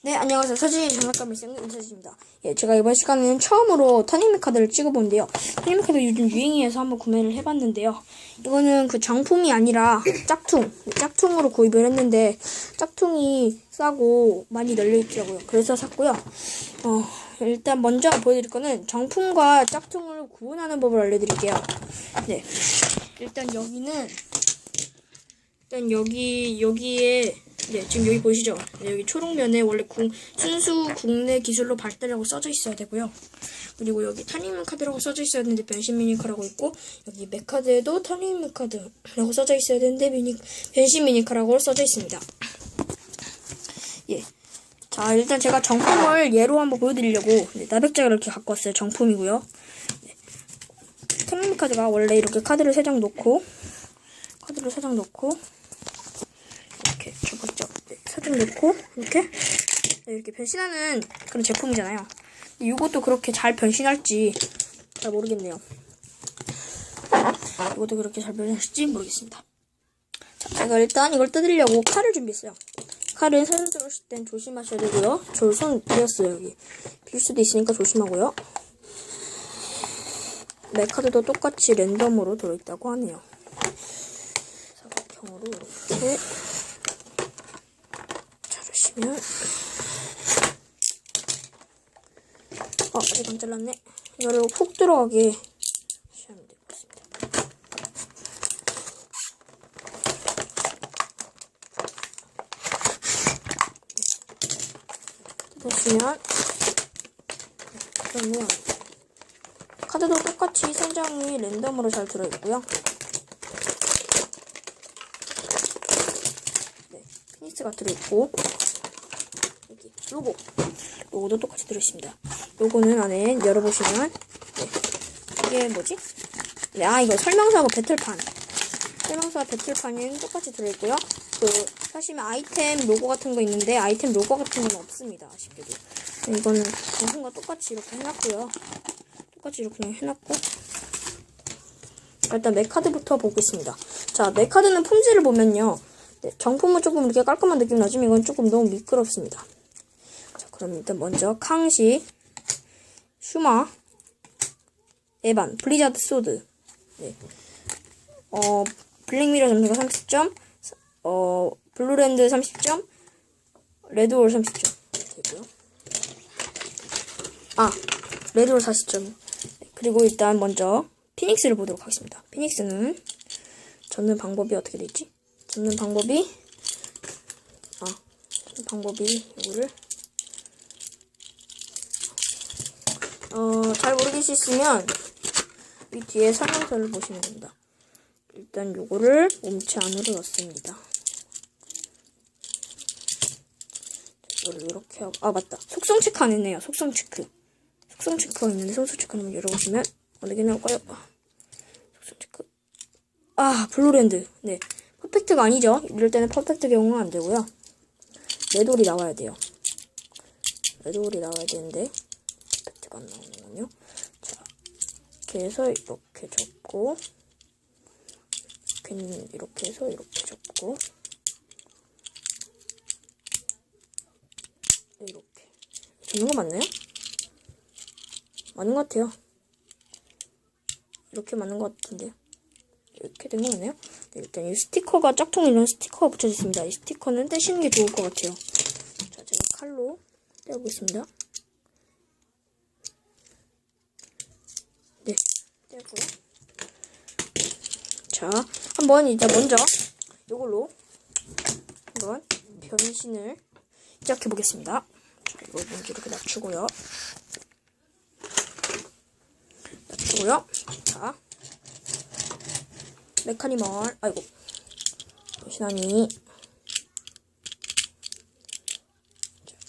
네, 안녕하세요. 서진이 장난감 일생의 은서진입니다. 예, 제가 이번 시간에는 처음으로 터닝맥 카드를 찍어본데요. 터닝맥 카드 요즘 유행이어서 한번 구매를 해봤는데요. 이거는 그 정품이 아니라 짝퉁, 짝퉁으로 구입을 했는데 짝퉁이 싸고 많이 널려있더라고요. 그래서 샀고요. 어, 일단 먼저 보여드릴 거는 정품과 짝퉁을 구분하는 법을 알려드릴게요. 네, 일단 여기는 일단 여기 여기에 네 지금 여기 보이시죠? 네, 여기 초록면에 원래 국, 순수 국내 기술로 발달이라고 써져 있어야 되고요. 그리고 여기 타닝맨 카드라고 써져 있어야 되는데 변신 미니카라고 있고 여기 맥카드에도 타닝맨 카드라고 써져 있어야 되는데 미니 변신 미니카라고 써져 있습니다. 예. 자 일단 제가 정품을 예로 한번 보여드리려고 네, 나백자를 이렇게 갖고 왔어요. 정품이고요. 네. 타닝맨 카드가 원래 이렇게 카드를 세 장 놓고 카드를 세 장 놓고 이렇게 접었죠. 네, 사진 넣고 이렇게 네, 이렇게 변신하는 그런 제품이잖아요. 이것도 그렇게 잘 변신할지 잘 모르겠네요. 이것도 그렇게 잘 변신할지 모르겠습니다. 자, 제가 일단 이걸 뜯으려고 칼을 준비했어요. 칼은 사진 들었을 땐 조심하셔야 되고요. 저손 비었어요 여기. 빌 수도 있으니까 조심하고요. 내 카드도 똑같이 랜덤으로 들어있다고 하네요. 사각형으로 이렇게 자르시면 어안 잘랐네. 이거를 푹 들어가게 하시면 같습니다. 뜯으시면 그러면 카드도 똑같이 세 장이 랜덤으로 잘 들어있고요. 네, 피니스가 들어있고 여기 로고 로고도 똑같이 들어있습니다. 로고는 안에 열어보시면 네, 이게 뭐지? 네, 아 이거 설명서하고 배틀판. 설명서와 배틀판이 똑같이 들어있고요. 그 사시면 아이템 로고 같은 거 있는데 아이템 로고 같은 건 없습니다 아쉽게도. 네, 이거는 정품과 똑같이 이렇게 해놨고요. 똑같이 이렇게 그냥 해놨고. 일단 맥카드부터 보겠습니다. 자 맥카드는 품질을 보면요. 네, 정품은 조금 이렇게 깔끔한 느낌 나지만 이건 조금 너무 미끄럽습니다. 자, 그럼 일단 먼저 캉시, 슈마, 에반, 블리자드 소드. 네. 어, 블랙미러 점수가 30점, 어, 블루랜드 30점, 레드홀 30점. 되고요. 아, 레드홀 40점. 네, 그리고 일단 먼저 피닉스를 보도록 하겠습니다. 피닉스는 젓는 방법이 어떻게 되지? 잡는 방법이 아 잡는 방법이 이거를 어 잘 모르겠으면 이 뒤에 설명서를 보시면 됩니다. 일단 요거를 몸체 안으로 넣습니다. 이거를 이렇게 하고 아 맞다 속성 체크 안 했네요. 속성 체크 속성 체크가 있는데 속성 체크 한번 열어보시면 어느 게 나올까요? 속성 체크 아 블루랜드 네 퍼펙트가 아니죠. 이럴 때는 퍼펙트 경우는 안 되고요. 레돌이 나와야 돼요. 레돌이 나와야 되는데 퍼펙트가 안 나오는군요. 자, 이렇게 해서 이렇게 접고 이렇게, 해서 이렇게 접고 네, 이렇게 접는 거 맞나요? 맞는 것 같아요. 이렇게 맞는 것 같은데요. 이렇게 된 거 같네요. 네, 일단 이 스티커가 짝퉁 이런 스티커가 붙여져 있습니다. 이 스티커는 떼시는 게 좋을 것 같아요. 자, 제가 칼로 떼보겠습니다. 네, 떼고요. 자, 한번 이제 먼저 이걸로 한번 변신을 시작해 보겠습니다. 자, 이거 먼저 이렇게 낮추고요. 낮추고요. 자. 메카니멀 아이고 변신하니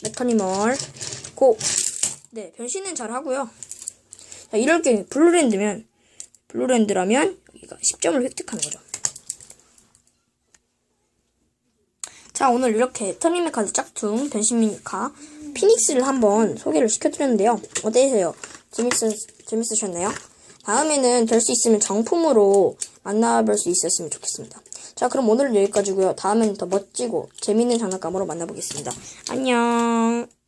메카니멀 고 네 변신은 잘 하고요 자 이럴 경우 블루랜드면 블루랜드라면 여기가 10점을 획득하는 거죠 자 오늘 이렇게 터닝메 카드 짝퉁 변신 미니카 피닉스를 한번 소개를 시켜드렸는데요 어떠세요? 재밌, 재밌으셨나요? 다음에는 될 수 있으면 정품으로 만나볼 수 있었으면 좋겠습니다. 자, 그럼 오늘은 여기까지고요. 다음에는 더 멋지고 재밌는 장난감으로 만나보겠습니다. 안녕.